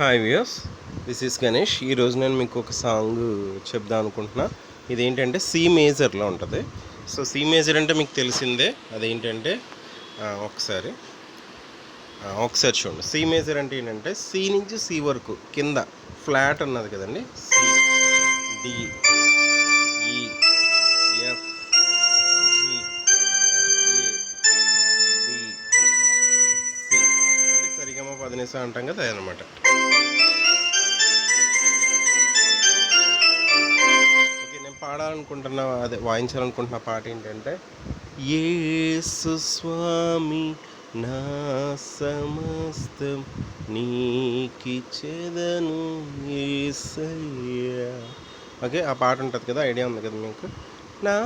Hi views this is Ganesh ఈరోజు నేను మీకు ఒక సాంగ్ చెప్దాం అనుకుంటున్నా. ఇదేంటంటే సి మేజర్లో ఉంటుంది. సో సి మేజర్ అంటే మీకు తెలిసిందే. అదేంటంటే ఒకసారి ఒకసారి చూడండి. సి మేజర్ అంటే ఏంటంటే సి నుంచి సి వరకు కింద ఫ్లాట్ ఉన్నది కదండి. సి డి సరిగమ అంటాం కదా అదనమాట ఓకే నేను పాడాలనుకుంటున్న అదే వాయించాలనుకుంటున్న పాట ఏంటంటే ఏసు స్వామి నా సమస్తం నీకిచ్చేదను యేసయ్యా ఓకే ఆ పాట ఉంటుంది కదా ఐడియా ఉంది కదా మీకు? నా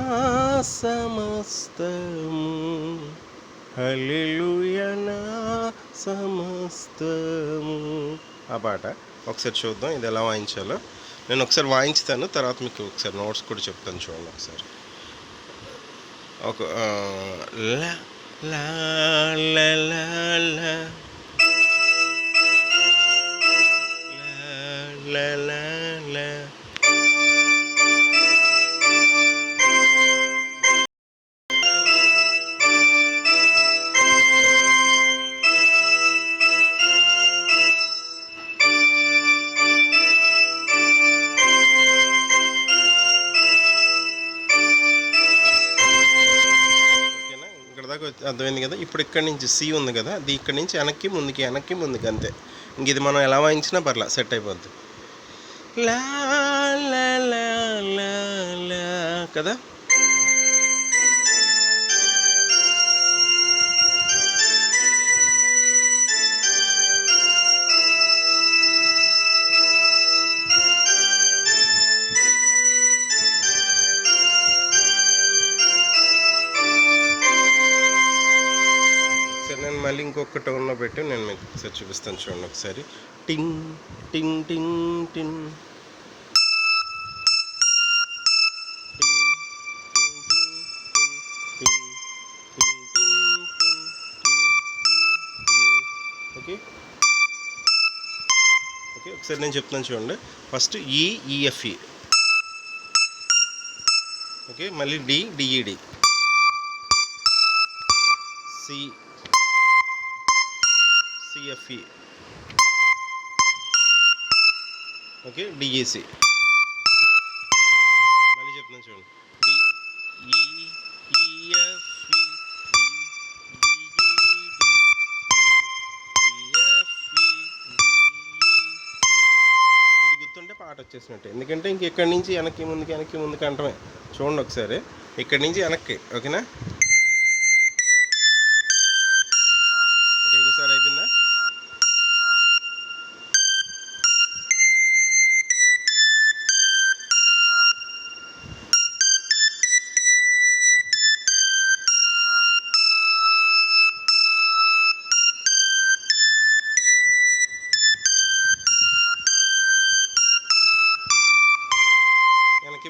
సమస్తము హల్లెలూయ సమస్తము. ఆ పాట ఒకసారి చూద్దాం ఇది ఎలా వాయించాలో. నేను ఒకసారి వాయించుతాను తర్వాత మీకు ఒకసారి నోట్స్ కూడా చెప్తాను చూడండి ఒకసారి. ఒక లా లా లా. ఇక్కడ అర్థమైంది కదా ఇప్పుడు ఇక్కడ నుంచి సి ఉంది కదా అది ఇక్కడ నుంచి వెనక్కి ముందుకి వెనక్కి ముందుకి అంతే. ఇంక ఇది మనం ఎలా వాయించినా పర్లా సెట్ అయిపోద్ది. లా లా లా లా కదా? ఇంకొక టోన్లో పెట్టి నేను మీకు ఒకసారి చూపిస్తాను చూడండి ఒకసారి. టింగ్ టింగ్ టింగ్ టింగ్. ఓకే? ఓకే ఒకసారి నేను చెప్తాను చూడండి. First E E F E okay? మళ్ళీ D D E D. C C F E okay D E C మళ్ళీ చెప్తున్నాను చూడండి. డిఈఎఫ్ఈ ఇది గుర్తుంటే పాట వచ్చేసినట్టే. ఎందుకంటే ఇంక ఇక్కడి నుంచి వెనక్కి ముందుకి వెనక్కి ముందుకి అంటమే. చూడండి ఒకసారి. ఇక్కడి నుంచి వెనక్కి. ఓకేనా?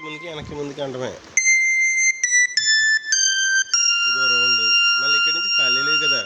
ముందుకి వెనక్కి ముందుకి అంటమే. ఇదో రౌండ్ మళ్ళీ ఇక్కడి నుంచి ఖాళీ లేవు కదా.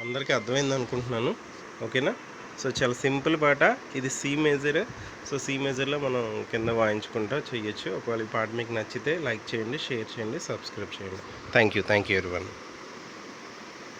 అందరికీ అర్థమైంది అనుకుంటున్నాను. ఓకేనా? సో చాలా సింపుల్ పాట. ఇది సి మేజర్ సో సి మేజర్లో మనం కింద వాయించుకుంటా చేయొచ్చు ఒకవేళ ఈ పాట మీకు నచ్చితే లైక్ చేయండి షేర్ చేయండి సబ్స్క్రైబ్ చేయండి. Thank you thank you everyone